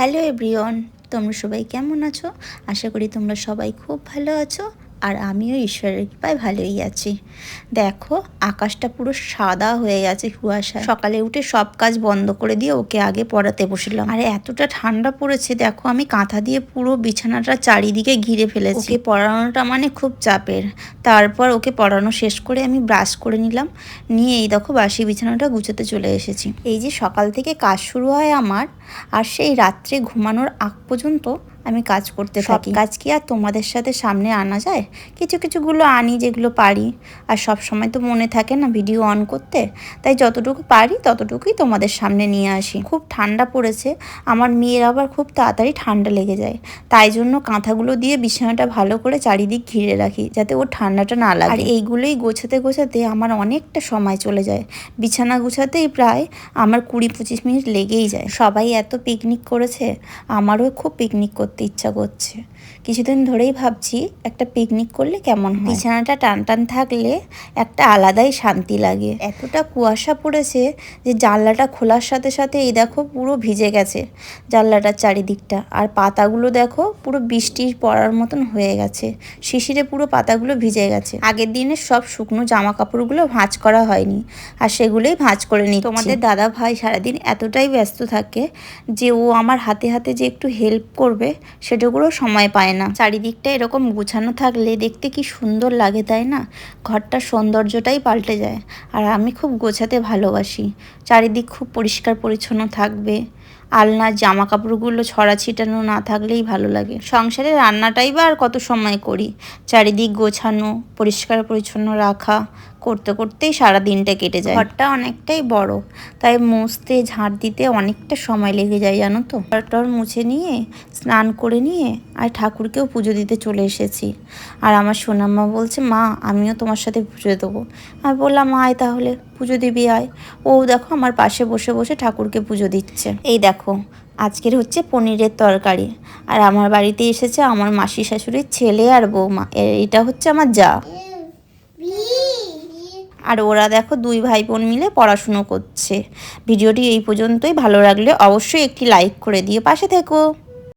Hello everyone তোমরা সবাই কেমন আছো? আশা করি তোমরা সবাই খুব ভালো আছো। আর আমিও ঈশ্বরের কৃপায় ভালোই আছি। দেখো, আকাশটা পুরো সাদা হয়ে গেছে কুয়াশা। সকালে উঠে সব কাজ বন্ধ করে দিয়ে ওকে আগে পড়াতে বসলাম। আর এতটা ঠান্ডা পড়েছে, দেখো, আমি কাঁথা দিয়ে পুরো বিছানাটা চারিদিকে ঘিরে ফেলেছি। ওকে পড়ানোটা মানে খুব চাপের। তারপর ওকে পড়ানো শেষ করে আমি ব্রাশ করে নিলাম। নিয়ে এই দেখো বাসি বিছানাটা গুছোতে চলে এসেছি। এই যে সকাল থেকে কাজ শুরু হয় আমার, আর সেই রাত্রে ঘুমানোর আগ পর্যন্ত আমি কাজ করতে থাকি। কাজ কি আর তোমাদের সাথে সামনে আনা যায়? কিছু কিছুগুলো আনি যেগুলো পারি। আর সব সময় তো মনে থাকে না ভিডিও অন করতে। তাই যতটুকু পারি ততটুকুই তোমাদের সামনে নিয়ে আসি। খুব ঠান্ডা পড়েছে। আমার মেয়ের আবার খুব তাড়াতাড়ি ঠান্ডা লেগে যায়। তাই জন্য কাঁথাগুলো দিয়ে বিছানাটা ভালো করে চারিদিক ঘিরে রাখি যাতে ওর ঠান্ডাটা না লাগে। আর এইগুলোই গোছাতে গোছাতে আমার অনেকটা সময় চলে যায়। বিছানা গুছাতেই প্রায় আমার কুড়ি পঁচিশ মিনিট লেগেই যায়। সবাই এত পিকনিক করেছে আমারও খুব পিকনিক করতে ইচ্ছা করছে। কিছুদিন ধরেই ভাবছি একটা পিকনিক করলে কেমন হয়? বিছানাটা টান টান থাকলে একটা আলাদাই শান্তি লাগে। এতটা কুয়াশা পড়েছে যে জানলাটা খোলার সাথে সাথে এই দেখো পুরো ভিজে গেছে জানলাটার চারিদিকটা। আর পাতাগুলো দেখো পুরো বৃষ্টি পড়ার মতন হয়ে গেছে। শিশিরে পুরো পাতাগুলো ভিজে গেছে। আগের দিনে সব শুকনো জামা কাপড়গুলো ভাঁজ করা হয়নি আর সেগুলোই ভাঁজ করে নিই তোমাদের দাদা ভাই সারাদিন এতটাই ব্যস্ত থাকে যে ও আমার হাতে হাতে যে একটু হেল্প করবে সেটাগুলো সময় পায় না। চারিদিকটা এরকম গুছানো থাকলে দেখতে কি সুন্দর লাগে, তাই না? ঘরটার সৌন্দর্যটাই পাল্টে যায়। আর আমি খুব গোছাতে ভালোবাসি। চারিদিক খুব পরিষ্কার পরিচ্ছন্ন থাকবে। আলনার জামা কাপড়গুলো ছড়া ছিটানো না থাকলেই ভালো লাগে। সংসারে রান্নাটাই বা আর কত সময় করি? চারিদিক গোছানো, পরিষ্কার পরিচ্ছন্ন রাখা করতে করতেই সারা দিনটা কেটে যায়। ঘরটা অনেকটাই বড়, তাই মুছতে ঝাঁট দিতে অনেকটা সময় লেগে যায়, জানো তো? ঘরটর মুছে নিয়ে, স্নান করে নিয়ে, আর ঠাকুরকেও পুজো দিতে চলে এসেছি। আর আমার সোনাম্মা বলছে, মা, আমিও তোমার সাথে পুজো দেবো। আমি বললাম, আয় তাহলে, পুজো দিবি, আয়। ও দেখো আমার পাশে বসে বসে ঠাকুরকে পুজো দিচ্ছে। এই দেখো, আজকের হচ্ছে পনিরের তরকারি। আর আমার বাড়িতে এসেছে আমার মাসি শাশুড়ির ছেলে আর বৌমা। এটা হচ্ছে আমার যা। আর ওরা দেখো দুই ভাই বোন মিলে পড়াশুনো করছে। ভিডিওটি এই পর্যন্তই। ভালো লাগলে অবশ্যই একটি লাইক করে দিয়ে পাশে থেকো।